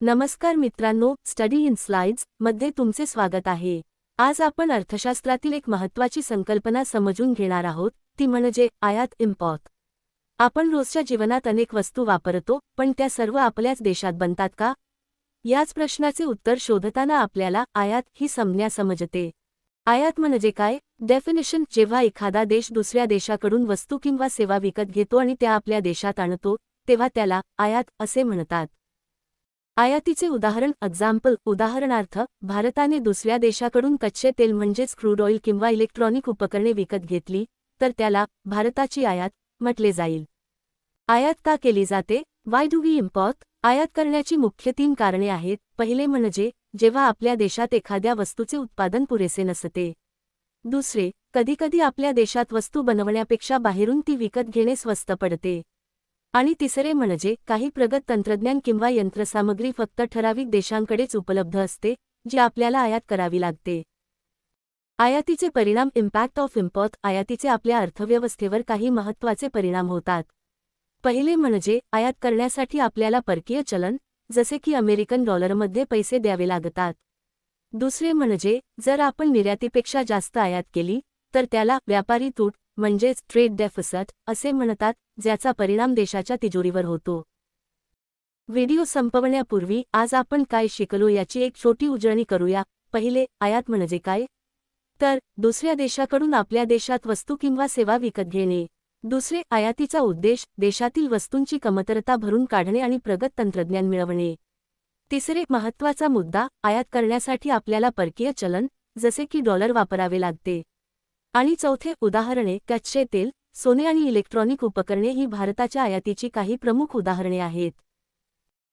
नमस्कार मित्रांनो study in स्लाइड्समध्ये तुमचे स्वागत आहे. आज आपण अर्थशास्त्रातील एक महत्त्वाची संकल्पना समजून घेणार आहोत ती म्हणजे आयात इम्पॉर्ट आपण रोजच्या जीवनात अनेक वस्तू वापरतो पण त्या सर्व आपल्याच देशात बनतात का? याच प्रश्नाचे उत्तर शोधताना आपल्याला आयात ही संज्ञा समजते. आयात म्हणजे काय? डेफिनेशन जेव्हा एखादा देश दुसऱ्या देशाकडून वस्तू किंवा सेवा विकत घेतो आणि त्या आपल्या देशात आणतो तेव्हा त्याला आयात असे म्हणतात. आयातीचे उदाहरण एक्झाम्पल उदाहरणार्थ भारताने दुसऱ्या देशाकडून कच्चे तेल म्हणजेच क्रूड ऑइल किंवा इलेक्ट्रॉनिक उपकरणे विकत घेतली तर त्याला भारताची आयात म्हटले जाईल. आयात का केली जाते? वाय डू वी इम्पॉर्ट आयात करण्याची मुख्य तीन कारणे आहेत. पहिले म्हणजे जेव्हा आपल्या देशात एखाद्या वस्तूचे उत्पादन पुरेसे नसते. दुसरे कधीकधी आपल्या देशात वस्तू बनवण्यापेक्षा बाहेरून ती विकत घेणे स्वस्त पडते. आणि तिसरे म्हणजे काही प्रगत तंत्रज्ञान किंवा यंत्रसामग्री फक्त ठराविक देशांकडेच उपलब्ध असते जी आपल्याला आयात करावी लागते. आयातीचे परिणाम इम्पॅक्ट ऑफ इम्पॉर्ट आयातीचे आपल्या अर्थव्यवस्थेवर काही महत्त्वाचे परिणाम होतात. पहिले म्हणजे आयात करण्यासाठी आपल्याला परकीय चलन जसे की अमेरिकन डॉलरमध्ये पैसे द्यावे लागतात. दुसरे म्हणजे जर आपण निर्यातीपेक्षा जास्त आयात केली तर त्याला व्यापारी तूट म्हणजेच ट्रेड डेफिसट असे म्हणतात ज्याचा परिणाम देशाच्या तिजोरीवर होतो. व्हिडिओ संपवण्यापूर्वी आज आपण काय शिकलो याची एक छोटी उजळणी करूया. पहिले आयात म्हणजे काय? तर दुसऱ्या देशाकडून आपल्या देशात वस्तू किंवा सेवा विकत घेणे. दुसरे आयातीचा उद्देश देशातील वस्तूंची कमतरता भरून काढणे आणि प्रगत तंत्रज्ञान मिळवणे. तिसरे महत्त्वाचा मुद्दा आयात करण्यासाठी आपल्याला परकीय चलन जसे की डॉलर वापरावे लागते. आणि चौथे उदाहरणे कच्चे तेल सोने आणि इलेक्ट्रॉनिक उपकरणे ही भारताच्या आयातीची काही प्रमुख उदाहरणे आहेत.